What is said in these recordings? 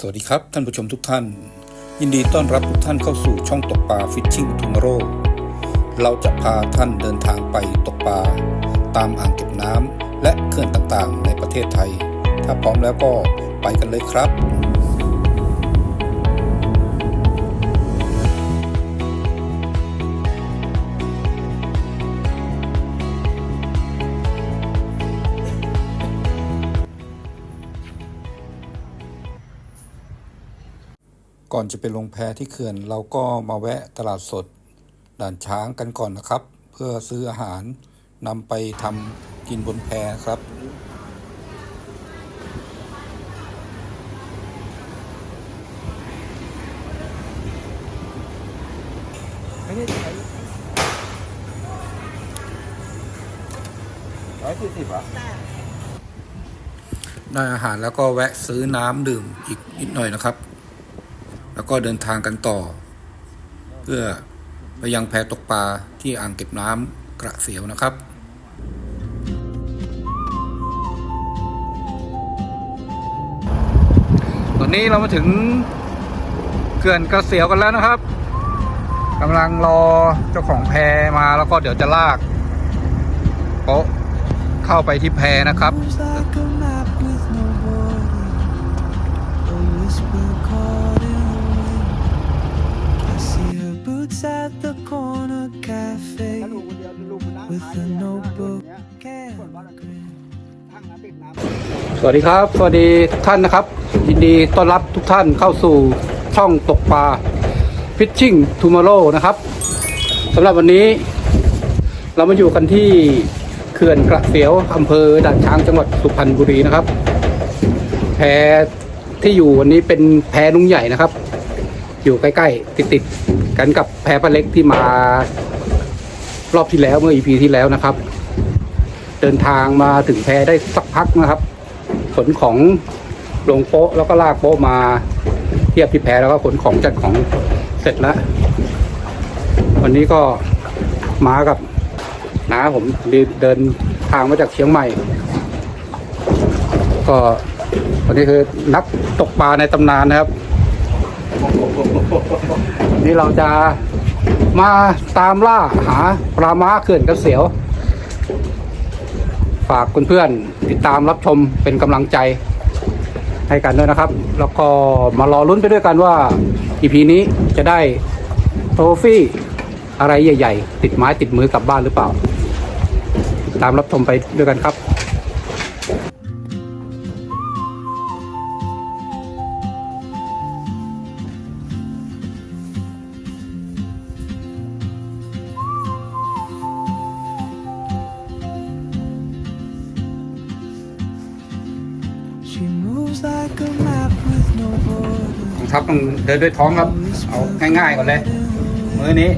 สวัสดีครับ ท่านผู้ชมทุกท่าน ยินดีต้อนรับทุกท่านเข้าสู่ช่องตกปลาฟิชชิงทูมารโรเราจะพาท่านเดินทางไปตกปลาตามอ่างเก็บน้ำและเขื่อนต่างๆ ในประเทศไทย ถ้าพร้อมแล้วก็ไปกันเลยครับ ก่อนจะไปลงแพที่เขื่อน เราก็มาแวะตลาดสด ด่านช้างกันก่อนนะครับ เพื่อซื้ออาหารนำไปทำกินบนแพครับไม่ได้ใช้ร้อยสี่สิบอะได้อาหารแล้วก็แวะซื้อน้ำดื่มอีกนิดหน่อยนะครับ แล้วก็เดินทางกันต่อ เพื่อไปยังแพตกปลาที่อ่างเก็บน้ำกระเสียวนะครับตอนนี้เรามาถึงเขื่อนกระเสียวกันแล้วนะครับกำลังรอเจ้าของแพมาแล้วก็เดี๋ยวจะลากโป๊ะเข้าไปที่แพนะครับ corner cafe ถ้าลูกคนเดียวลูกมันนั่ง with ขาย a เนี่ย notebook แค่ and คนว่า a grin. ทั้งน้ำติดน้ำสวัสดีครับ สวัสดีทุกท่านนะครับ ยินดีต้อนรับทุกท่านเข้าสู่ช่องตกปลา Fishing Tomorrow นะครับสำหรับวันนี้ เรามาอยู่กันที่เขื่อนกระเสียวอำเภอด่านช้างจังหวัดสุพรรณบุรีนะครับ แพที่อยู่วันนี้เป็นแพนุ่งใหญ่นะครับ อยู่ใกล้ๆ ติดๆกันกับแพรปลาเล็กที่มารอบที่แล้วเมื่อ EP ที่แล้วนะครับ เดินทางมาถึงแพรได้สักพักนะครับ ขนของลงโป๊ะแล้วก็ลากโป๊ะมาเทียบที่แพแล้วก็ขนของจัดของเสร็จแล้ว วันนี้ก็มากับน้าผมเดินทางมาจากเชียงใหม่ ก็วันนี้คือนักตกปลาในตำนานนะครับ นี่เราจะมาตามล่าหาปลาม้าเขื่อนกระเสียว ฝากเพื่อนๆติดตามรับชมเป็นกำลังใจให้กันด้วยนะครับ แล้วก็มารอลุ้นไปด้วยกันว่า EP นี้จะได้โทฟี่อะไรใหญ่ ๆ ติดไม้ติดมือกลับบ้านหรือเปล่า ตามรับชมไปด้วยกันครับ เดินด้วยท้องครับ เอาง่ายๆก่อนเลย มื้อนี้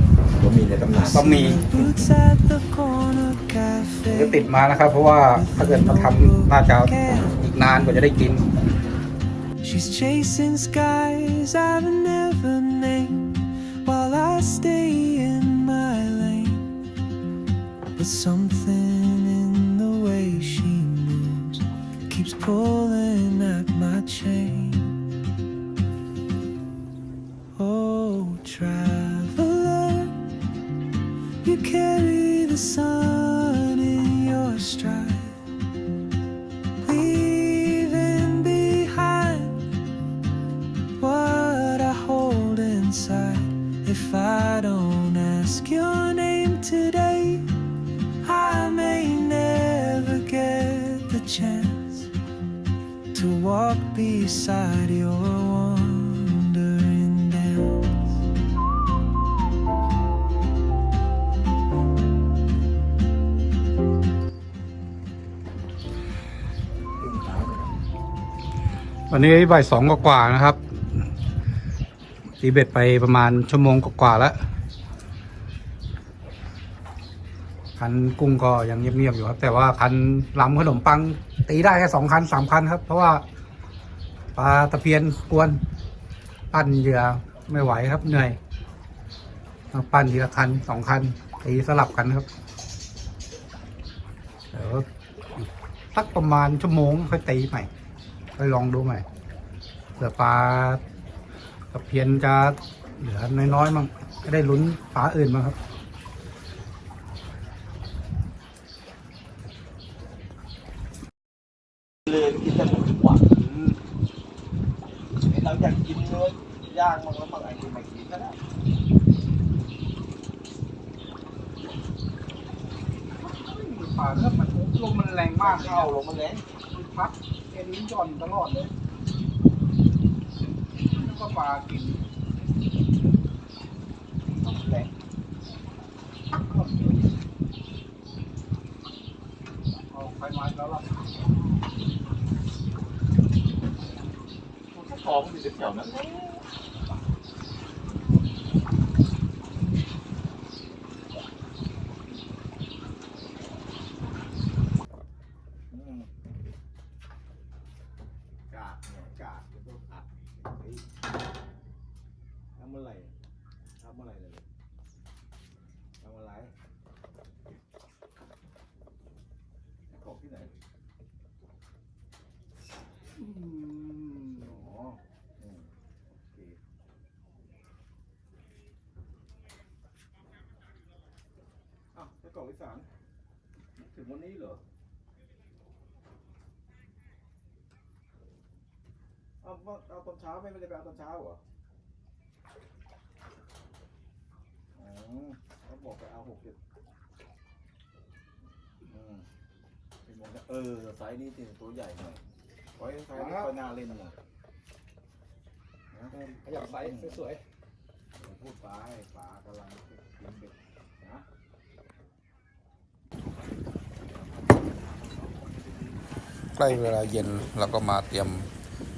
ก็มีในตำนานบะหมี่ Boots at the corner cafe จะติดมานะครับ เพราะว่าถ้าเกิดมาทำน่าจะอีกนานกว่าจะได้กิน She's chasing skies I've never named while I stay in my lane. But something in the way she moves keeps pulling at my chain. Sun in your stride. Leaving behind what I hold inside. If I don't ask your name today, I may never get the chance to walk beside your วันนี้บ่ายสองกว่าๆนะครับ ตีเบ็ดไปประมาณชั่วโมงกว่าๆแล้วคันกุ้งก็ยังเงียบๆอยู่ครับ แต่ว่าคันลำขนมปัง ตีได้แค่สองคันสามคันครับ เพราะว่าปลาตะเพียนกวน ปั้นเหยื่อไม่ไหวครับเหนื่อยปั้นทีละคันสองคันตีสลับกันครับเดี๋ยวสักประมาณชั่วโมงค่อยตีใหม่ ค่อยลองดูใหม่เผื่อปลาตะเพียนจะเหลือน้อยๆมั่งจะได้ลุ้นปลาอื่นมาครับเลยกินแต่หมูหวานเราอยากกินเนื้อย่างมันแล้วมันไอ้นี่ไม่กินก็ได้ป่าเริ่มมันลมมันแรงมากข้าลงมาแล้ว พักเอ็นลิ้นหย่อนตลอดเลยแล้วก็ปลากินแรงเอาไฟมาแล้วล่ะท้องอยู่แถวนั้นกาดเนี่ยกาดมันต้องอัดเฮ้ยทำอะไร ทำอะไรเลยทำอะไรของที่ไหนอืมอ๋ออืมโอเคอ้าวไปกล่องที่สามถึงวันนี้เหรอเอาเอาตอนเช้าไม่ไม่ได้ไปเอาตอนเช้าเหรอ อ๋อเขาบอกไปเอาหกเจ็ดอืมเป็นโมงนะเออไซส์นี้จริงตัวใหญ่หน่อยไว้ไซส์นี้ก็น่าเล่นหน่อยนะขยับไซส์สวยพูดไปปลากำลังกินเบ็ดนะใกล้เวลาเย็นเราก็มาเตรียม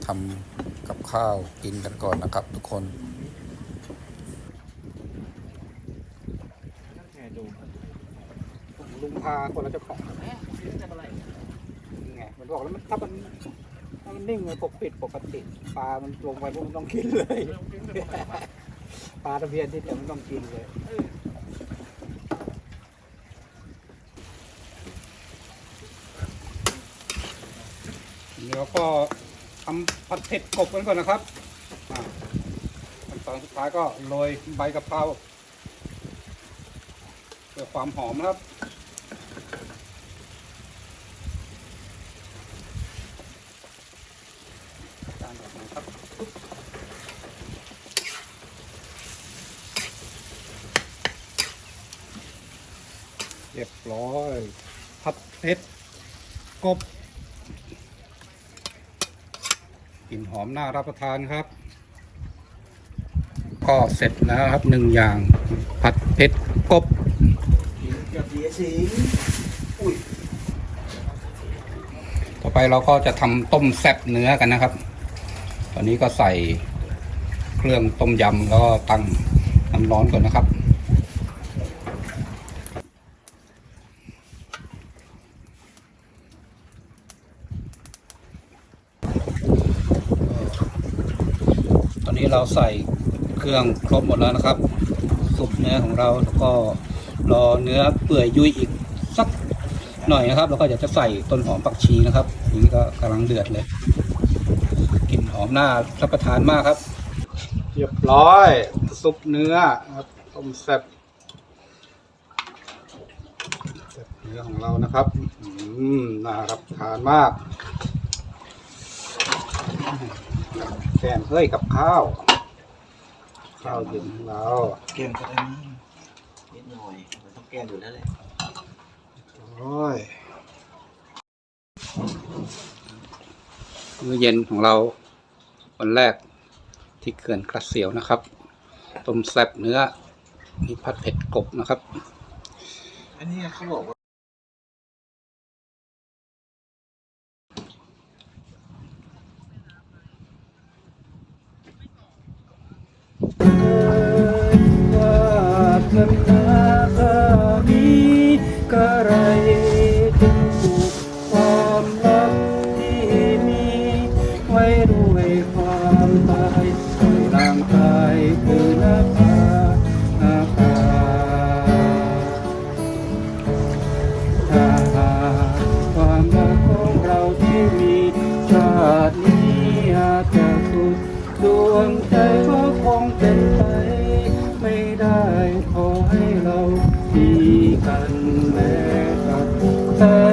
ทำกับข้าวกินกันก่อนนะครับทุกคน แค่ดู ๆผมลุง พาคนละเจ้าของไงมันบอกแล้วมันถ้ามันถ้ามันนิ่งมันปกปิดปกติปลา มันลงไปพวกมันต้องกินเลย ปลาตะเพียนที่เดี๋ยวมันต้องกินเลยเดี๋ยวก็ทำผัดเผ็ดกบกันก่อนนะครับอ่าขั้นตอนสุดท้ายก็โรยใบกะเพราเพื่อความหอมนะครับ จานแบบนี้ครับเรียบร้อย ผัดเผ็ด กบกลิ่นหอมน่ารับประทานครับ ก็เสร็จแล้วครับหนึ่งอย่างผัดเผ็ดกบกินกับเบียร์สิงต่อไปเราก็จะทำต้มแซ่บเนื้อกันนะครับ ตอนนี้ก็ใส่เครื่องต้มยำแล้วก็ตั้งน้ำร้อนก่อนนะครับ ตอนนี้เรา ใส่เครื่องครบหมดแล้วนะครับ สุกเนื้อของเราแล้วก็รอเนื้อเปื่อยยุ่ยอีกสักหน่อยนะครับ แล้วก็อยากจะใส่ต้นหอมผักชีนะครับนี่ก็กำลังเดือดเลยกลิ่นหอมน่ารับประทานมากครับเรียบร้อย ซุปเนื้อครับต้มแซ่บเนื้อของเรานะครับอืมน่ารับประทานมากแกงเฮ้ยกับข้าว ข้าวเย็นของเราเกมก็ได้มั้งนิดหน่อยมันต้องแกมอยู่แล้วแหละโอ้ยมื้อเย็นของเราวันแรกที่เขื่อนกระเสียวนะครับ ต้มแซ่บเนื้อมีผัดเผ็ดกบนะครับ อันนี้เขาบอกว่าาส เราดีกันแม้กับแส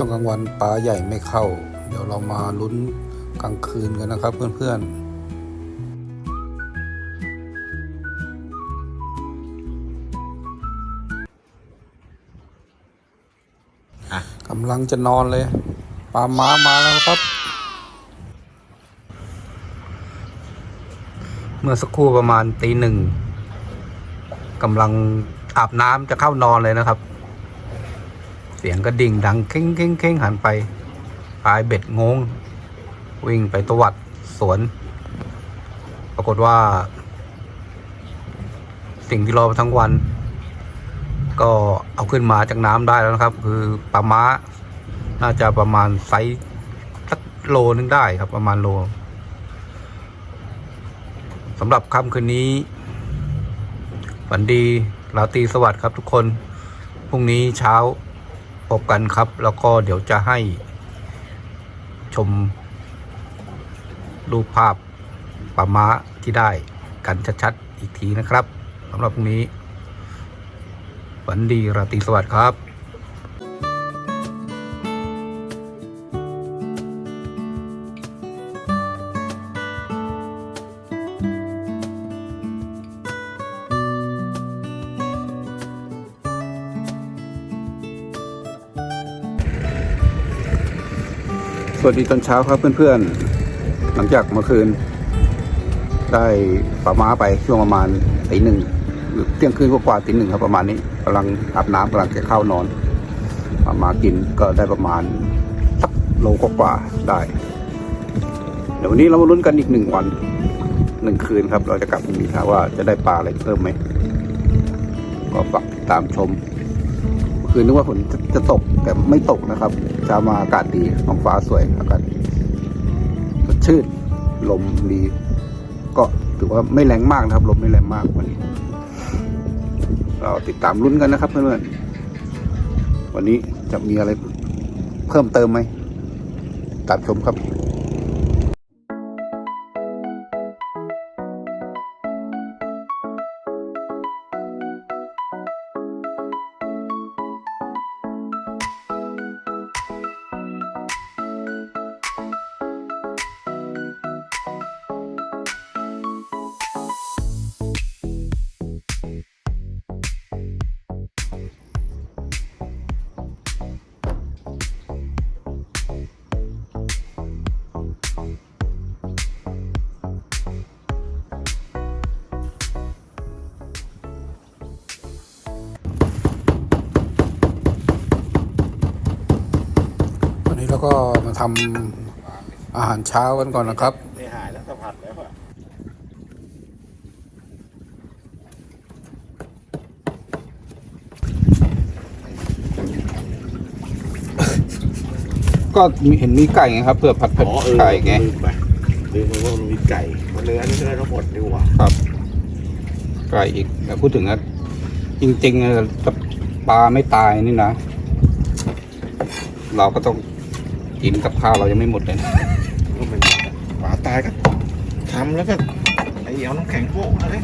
ช่วงกลางวันปลาใหญ่ไม่เข้า เดี๋ยวเรามาลุ้นกลางคืนกันนะครับ เพื่อนๆกำลังจะนอนเลยปลาม้ามาแล้วครับ เมื่อสักครู่ประมาณตีหนึ่งกำลังอาบน้ำจะเข้านอนเลยนะครับ เสียงกระดิ่งดังเค้งเค้งเค้งหันไปปลายเบ็ดงง วิ่งไปตวัดสวน ปรากฏว่า สิ่งที่รอมาทั้งวัน ก็เอาขึ้นมาจากน้ำได้แล้วนะครับ คือปลาม้า น่าจะประมาณไซส์สักโลนึงได้ครับประมาณโลสำหรับค่ำคืนนี้ฝันดีราตรีสวัสดิ์ครับทุกคน พรุ่งนี้เช้า พบกันครับ แล้วก็เดี๋ยวจะให้ชมรูปภาพป่าม้าที่ได้กันชัดๆอีกทีนะครับสำหรับพรุ่งนี้ ฝันดีราตรีสวัสดิ์ครับ วัสดีตอนเช้าครับเพื่อนๆ หลังจากเมื่อคืน ได้ป่าม้าไปช่วงประมาณตีหนึ่งหรือเที่ยงคืนกว่าตีหนึ่งครับประมาณนี้กำลังอาบน้ำกำลังจะเข้านอนป่าม้ากินก็ได้ประมาณสักโลกว่าๆได้ เดี๋ยววันนี้เรามาลุ้นกันอีกหนึ่งวันหนึ่งคืนครับ เราจะกลับมีข่าวว่าจะได้ปลาอะไรเพิ่มไหมก็ฝากตามชม คือนึกว่าฝนจะจะตกแต่ไม่ตกนะครับเช้ามาอากาศดีท้องฟ้าสวยอากาศสดชื่นลมดี ก็ถือว่าไม่แรงมากนะครับ ลมไม่แรงมากวันนี้ เราติดตามลุ้นกันนะครับเพื่อนๆวันนี้จะมีอะไรเพิ่มเติมไหมตามชมครับ ทำอาหารเช้ากันก่อนนะครับ ไม่หายแล้วสะพัดแล้วอะก็มีเห็นมีไก่ไงครับเพื่อผัดเผ็ดไก่ไงลืมไปลืมไปว่ามันมีไก่มันเนื้อนี่เนื้อทั้งหมดนี่หว่าครับ ไก่อีกแต่พูดถึงนะจริงๆอะถ้าปลาไม่ตายนี่นะ เราก็ต้อง กินกับข้าวเรายังไม่หมดเลยนะก็มันหมาตายก็ทำแล้วก็ไอ้เอาน้ำแข็งโปะอะไร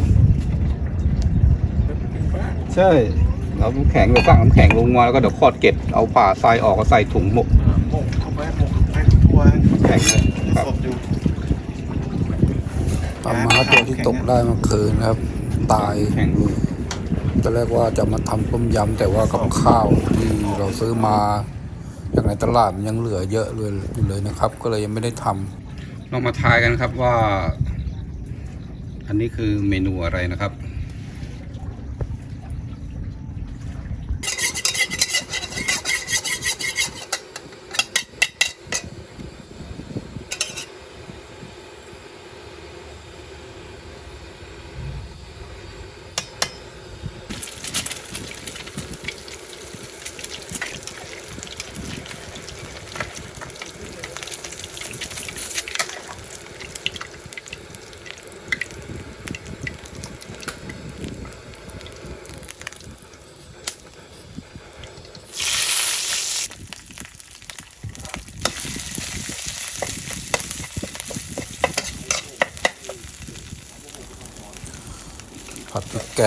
ใช่เราน้ำแข็งเราสั่งน้ำแข็งลงมาแล้วก็เดี๋ยวขอดเกล็ดเอาป่าทรายออกก็ใส่ถุงหมกโปะเข้าไปโปะเข้าไปทั่วแข็งเลยครับสดอยู่ปลาม้าตัวที่ตกได้เมื่อคืนครับ ตายแข็งตอนแรกว่าจะมาทำต้มยำแต่ว่ากับข้าวที่เราซื้อมา จากในตลาดมันยังเหลือเยอะเลยอยู่เลยนะครับ ก็เลยยังไม่ได้ทำลองมาทายกันครับว่า อันนี้คือเมนูอะไรนะครับ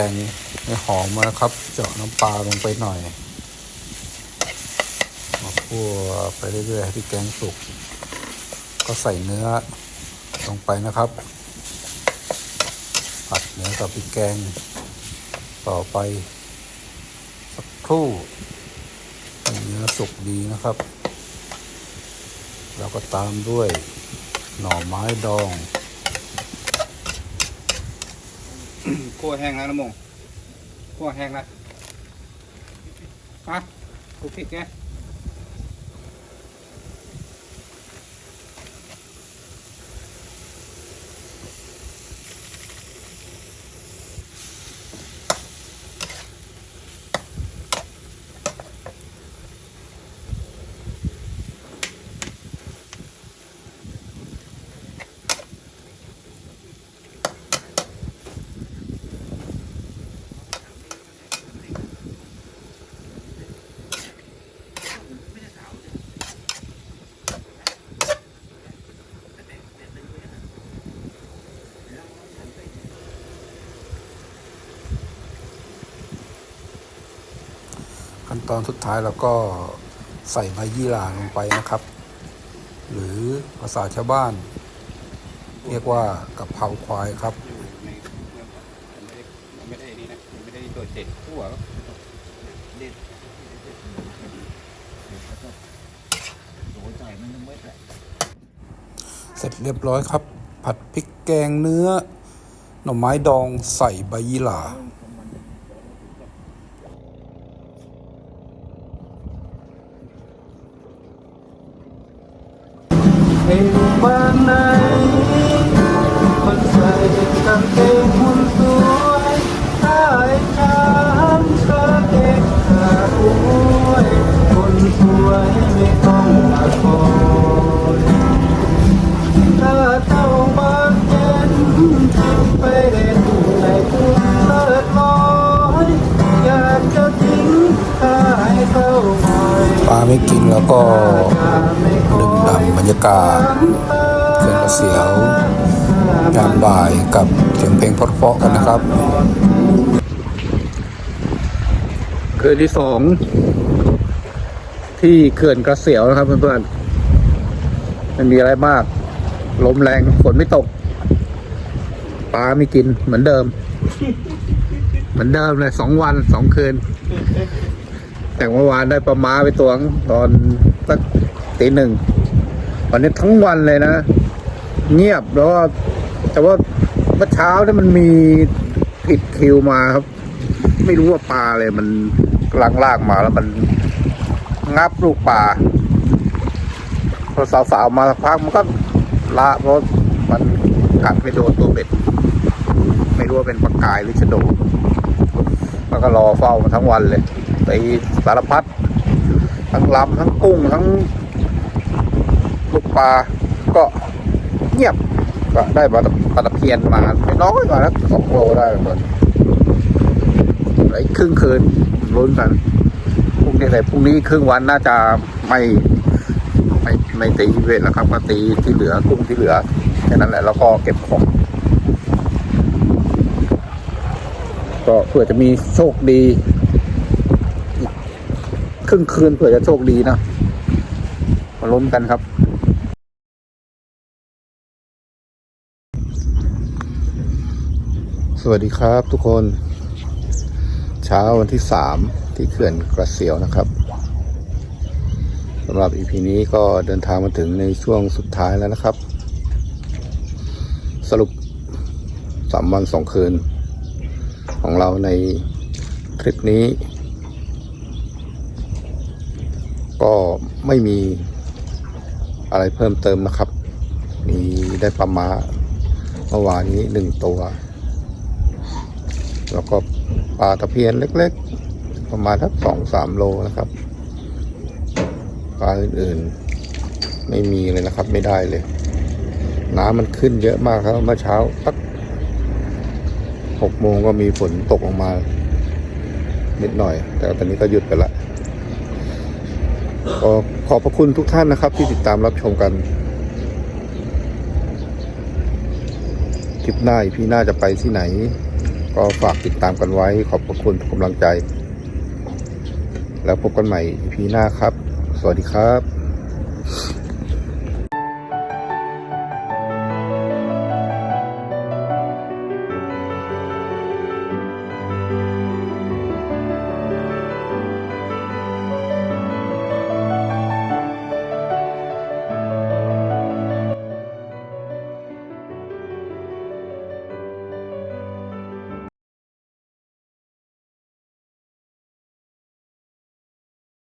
งให้หอมมานะครับ เจาะน้ำปลาลงไปหน่อย มาคั่วไปเรื่อยๆให้พริกแกงสุก ก็ใส่เนื้อลงไปนะครับ ผัดเนื้อกับพริกแกง ต่อไปสักครู่เนื้อสุกดีนะครับ แล้วก็ตามด้วยหน่อไม้ดอง คั่วแห้งแล้วนะโมงคั่วแห้งแล้วฮะโอเคแก อนสุดท้ายเราก็ใส่ใบยี่หร่าลงไปนะครับ หรือภาษาชาวบ้าน เรียกว่ากะเพราควายครับไม่ได้นี่นะไม่ได้ตัวเด็ดทั่วเสร็จเรียบร้อยครับ ผัดพริกแกงเนื้อ หน่อไม้ดองใส่ใบยี่หร่า ไอ้หนุ่ม บ้านไหนมันใส่กางเกงหุ่นสวยถ้าไอ้ช้างก็เด็กขาดวยคนสวยไม่ต้องมาคอยถ้าเจ้าบางเย็นไปเล่นในทุ่งเลิศลอยอยากจะทิ้งถ้าให้เข้าคอยปลาไม่กินแล้วก็ นำบรรยากาศเขื่อนกระเสียวยามบ่ายกับเสียงเพลงเพราะๆกันนะครับ คืนที่สองที่เขื่อนกระเสียวนะครับเพื่อนๆไม่มีอะไรมาก ลมแรงฝนไม่ตก ปลาไม่กินเหมือนเดิม เหมือนเดิมเลยสองวันสองคืน แต่เมื่อวานได้ปลาม้าไปตัวงตอนสักตีหนึ่ง วันนี้ทั้งวันเลยนะ เงียบแล้วก็แต่ว่าเมื่อเช้าเนี่ยมันมีผิดคิวมาครับ ไม่รู้ว่าปลาอะไรมันกำลังลากมาแล้วมันงับลูกปลาพอสาวๆมาสักพักมันก็ละเพราะมันกัดไปโดนตัวเบ็ด ไม่รู้ว่าเป็นปลากายหรือชะโดมันก็รอเฝ้ามาทั้งวันเลยตีสารพัดทั้งลำทั้งกุ้งทั้ง ปลาก็เงียบก็ได้ปลาปลาตะเพียนมาไม่น้อยกว่านะสองโลได้ก่อนไอ้ครึ่งคืนลุ้นกันพรุ่งนี้แต่พรุ่งนี้ครึ่งวันน่าจะไม่ไม่ไม่ตีเวทแล้วครับก็ตีที่เหลือกุ้งที่เหลือแค่นั้นแหละแล้วก็เก็บของก็เผื่อจะมีโชคดีครึ่งคืนเผื่อจะโชคดีนะมาลุ้นกันครับ ส วัสดีครับทุกคน เช้าวันที่สามที่เขื่อนกระเสียวนะครับสำหรับอีพีนี้ก็เดินทางมาถึงในช่วงสุดท้ายแล้วนะครับ สรุปสามวันสองคืน ของเราในทริปนี้ ก็ไม่มีอะไรเพิ่มเติมนะครับ มีได้ปลามาเมื่อวานนี้หนึ่งตัว แล้วก็ปลาตะเพียนเล็กๆ ประมาณสักสองสามโลนะครับปลาอื่นๆ ไม่มีเลยนะครับ ไม่ได้เลย น้ำมันขึ้นเยอะมากครับเมื่อเช้าตักหกโมงก็มีฝนตกลงมา นิดหน่อย แต่ตอนนี้ก็หยุดไปละก็ขอบพระคุณทุกท่านนะครับ ที่ติดตามรับชมกันคลิปหน้าพี่น้าจะไปที่ไหน ก็ฝากติดตามกันไว้ ขอบพระคุณทุกกำลังใจ แล้วพบกันใหม่อีพีหน้าครับ สวัสดีครับ